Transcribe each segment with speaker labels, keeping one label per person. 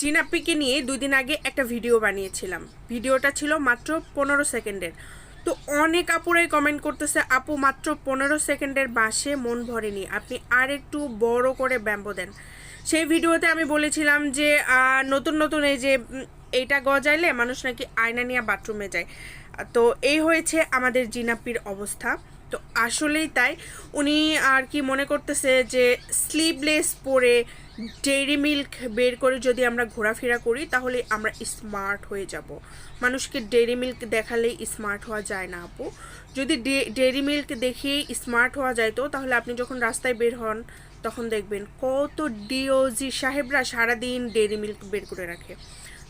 Speaker 1: জিনাপ্পিকে নিয়ে দুই দিন আগে একটা ভিডিও বানিয়েছিলাম। ভিডিওটা ছিল মাত্র পনেরো সেকেন্ডের। তো অনেক আপুরাই কমেন্ট করতেছে, আপু, মাত্র পনেরো সেকেন্ডের বাসে মন ভরেনি, আপনি আর একটু বড় করে ব্যাম্বো দেন। সেই ভিডিওতে আমি বলেছিলাম যে নতুন নতুন এই যে এইটা গজাইলে মানুষ নাকি আয়না নিয়ে বাথরুমে যায়। তো এই হয়েছে আমাদের জিনাপির অবস্থা। তো আসলেই তাই। উনি আর কি মনে করতেছে যে স্লিভলেস পরে ডেইরি মিল্ক বের করে যদি আমরা ঘোরাফেরা করি, তাহলে আমরা স্মার্ট হয়ে যাব। মানুষকে ডেইরি মিল্ক দেখালেই স্মার্ট হওয়া যায় না, আপু। যদি ডেইরি মিল্ক দেখিয়েই স্মার্ট হওয়া যায় তো, তাহলে আপনি যখন রাস্তায় বের হন, তখন দেখবেন কত ডিওজি সাহেবরা সারাদিন ডেইরি মিল্ক বের করে রাখে।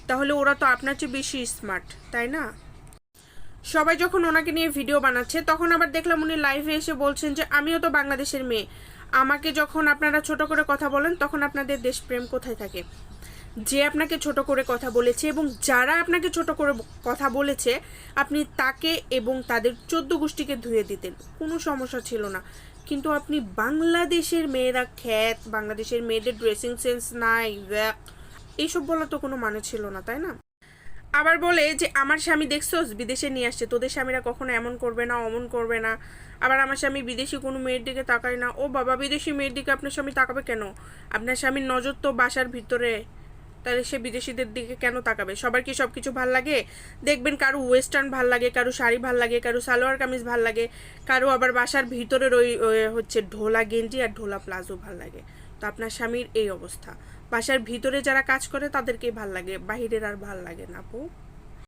Speaker 1: তাহলে ওরা তো আপনার চেয়ে বেশি স্মার্ট তাই না? সবাই যখন ওনাকে নিয়ে ভিডিও বানাচ্ছে, তখন আবার দেখলাম উনি লাইভে এসে বলছেন যে, আমিও তো বাংলাদেশের মেয়ে। আমাকে যখন আপনারা ছোট করে কথা বলেন, তখন আপনাদের দেশপ্রেম কোথায় থাকে? যে আপনাকে ছোট করে কথা বলেছে এবং যারা আপনাকে ছোট করে কথা বলেছে, আপনি তাকে এবং তাদের চোদ্দ গোষ্ঠীকে ধুয়ে দিতেন। কোনো সমস্যা ছিল না। কিন্তু আপনি বাংলাদেশের মেয়েরা খ্যাত, বাংলাদেশের মেয়েদের ড্রেসিং সেন্স নাই এইসব বলা তো কোনো মানে ছিল না, তাই না? আবার বলে যে, আমার স্বামী, দেখছোস? বিদেশে নিয়ে আসছে। তোদের স্বামীরা কখনো এমন করবে না, অমন করবে না। আবার, আমার স্বামী বিদেশি, কোনো মেয়ের দিকে তাকায় না। ও বাবা, বিদেশি মেয়ের দিকে আপনার স্বামী তাকাবে কেন? আপনার স্বামীর নজর তো বাসার ভিতরে। তাহলে সে বিদেশিদের দিকে কেন তাকাবে? সবার কি সব কিছু ভালো লাগে? দেখবেন কারও ওয়েস্টার্ন ভালো লাগে, কারও শাড়ি ভালো লাগে, কারও সালোয়ার কামিজ ভালো লাগে, কারও আবার বাসার ভিতরের ওই হচ্ছে ঢোলা গেঞ্জি আর ঢোলা প্লাজো ভালো লাগে। তো আপনার স্বামীর এই অবস্থা। বাসার ভিতরে যারা কাজ করে তাদেরকেই ভালো লাগে, বাহিরের আর ভালো লাগে না আপু।